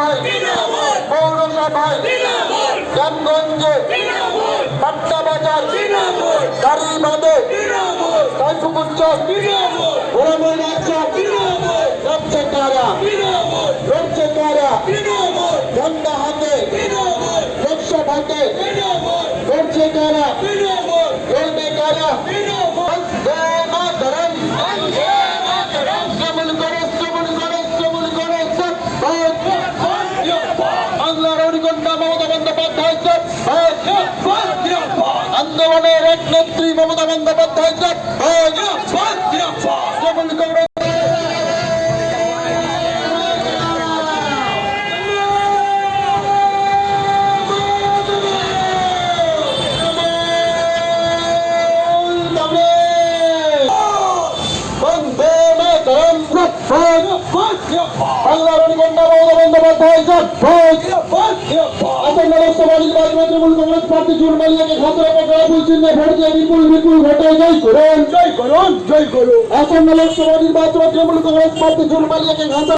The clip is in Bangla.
পৌরসভায় পৌরসভায় গ্রামগঞ্জে পাট্টা বাজার দারিবাদে কাশুপুচ্ছ রক্ষকারা রক্ষকারা ঝন্ডা হাতে রক্ষা হাতে আন্দোলনের এক নেত্রী মমতা বন্দ্যোপাধ্যায় বন্দে মাতরম বাংলার মমতা বন্দ্যোপাধ্যায় লোকসভা নির্বাচনে তৃণমূল কংগ্রেস প্রার্থী চুরমালিয়াকে খাতরা পাকড়া ফুল চিহ্নে ভোট দিয়ে বিপুল বিপুল ভোটে জয় করুন। জয় করুন জয় করুন। আসন্ন লোকসভা নির্বাচনে তৃণমূল কংগ্রেস প্রার্থী চুরমালিয়াকে খাতরা